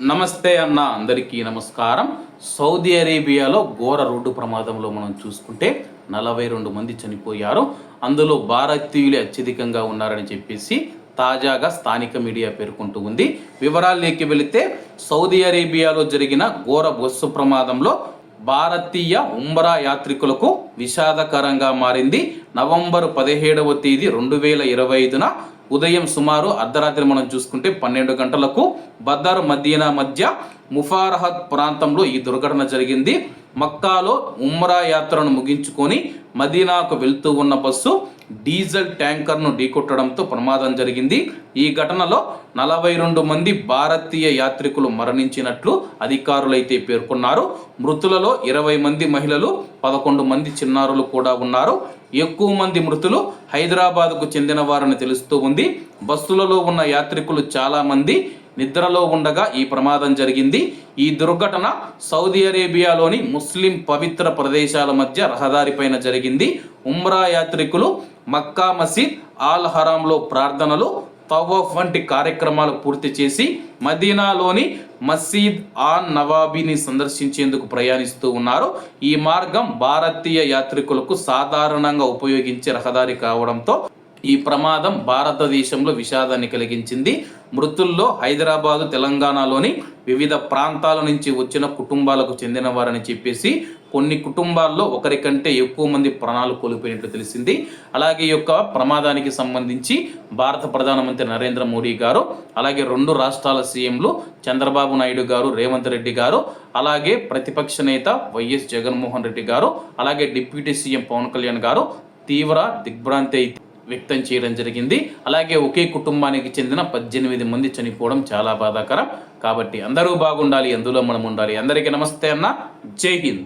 నమస్తే అన్న అందరికీ నమస్కారం. సౌదీ అరేబియాలో ఘోర రోడ్డు ప్రమాదంలో మనం చూసుకుంటే నలభై రెండు మంది చనిపోయారు. అందులో భారతీయులే అత్యధికంగా ఉన్నారని చెప్పేసి తాజాగా స్థానిక మీడియా పేర్కొంటూ ఉంది. వివరాల్లోకి వెళితే సౌదీ అరేబియాలో జరిగిన ఘోర బస్సు ప్రమాదంలో భారతీయ ఉమ్రా యాత్రికులకు విషాదకరంగా మారింది. నవంబర్ పదిహేడవ తేదీ రెండు వేల ఇరవై ఐదున ఉదయం సుమారు అర్ధరాత్రి మనం చూసుకుంటే పన్నెండు గంటలకు బదర్ మదీనా మధ్య ముఫారహత్ ప్రాంతంలో ఈ దుర్ఘటన జరిగింది. మక్కాలో ఉమ్రా యాత్రను ముగించుకొని మదీనాకు వెళ్తూ ఉన్న బస్సు డీజిల్ ట్యాంకర్ను ఢీకొట్టడంతో ప్రమాదం జరిగింది. ఈ ఘటనలో నలభై రెండు మంది భారతీయ యాత్రికులు మరణించినట్లు అధికారులైతే పేర్కొన్నారు. మృతులలో ఇరవై మంది మహిళలు పదకొండు మంది చిన్నారులు కూడా ఉన్నారు. ఎక్కువ మంది మృతులు హైదరాబాద్కు చెందిన వారని తెలుస్తూ ఉంది. బస్సులలో ఉన్న యాత్రికులు చాలామంది నిద్రలో ఉండగా ఈ ప్రమాదం జరిగింది. ఈ దుర్ఘటన సౌదీ అరేబియాలోని ముస్లిం పవిత్ర ప్రదేశాల మధ్య రహదారిపైన జరిగింది. ఉమ్రా యాత్రికులు మక్కా మసీద్ ఆల్ హరాంలో ప్రార్థనలు తవ్వఫ్ వంటి కార్యక్రమాలు పూర్తి చేసి మదీనాలోని మసీద్ ఆన్ నవాబీని సందర్శించేందుకు ప్రయాణిస్తూ ఉన్నారు. ఈ మార్గం భారతీయ యాత్రికులకు సాధారణంగా ఉపయోగించే రహదారి కావడంతో ఈ ప్రమాదం భారతదేశంలో విషాదాన్ని కలిగించింది. మృతుల్లో హైదరాబాదు తెలంగాణలోని వివిధ ప్రాంతాల నుంచి వచ్చిన కుటుంబాలకు చెందిన వారని చెప్పేసి కొన్ని కుటుంబాల్లో ఒకరి కంటే ఎక్కువ మంది ప్రాణాలు కోల్పోయినట్లు తెలిసింది. అలాగే ఈ యొక్క ప్రమాదానికి సంబంధించి భారత ప్రధానమంత్రి నరేంద్ర మోడీ గారు అలాగే రెండు రాష్ట్రాల సీఎంలు చంద్రబాబు నాయుడు గారు రేవంత్ రెడ్డి గారు అలాగే ప్రతిపక్ష నేత వైఎస్ జగన్మోహన్ రెడ్డి గారు అలాగే డిప్యూటీ సీఎం పవన్ కళ్యాణ్ గారు తీవ్ర దిగ్భ్రాంతి అయితే వ్యక్తం చేయడం జరిగింది. అలాగే ఒకే కుటుంబానికి చెందిన పద్దెనిమిది మంది చనిపోవడం చాలా బాధాకరం. కాబట్టి అందరూ బాగుండాలి అందులో మనం ఉండాలి. అందరికీ నమస్తే అన్న. జై హింద్.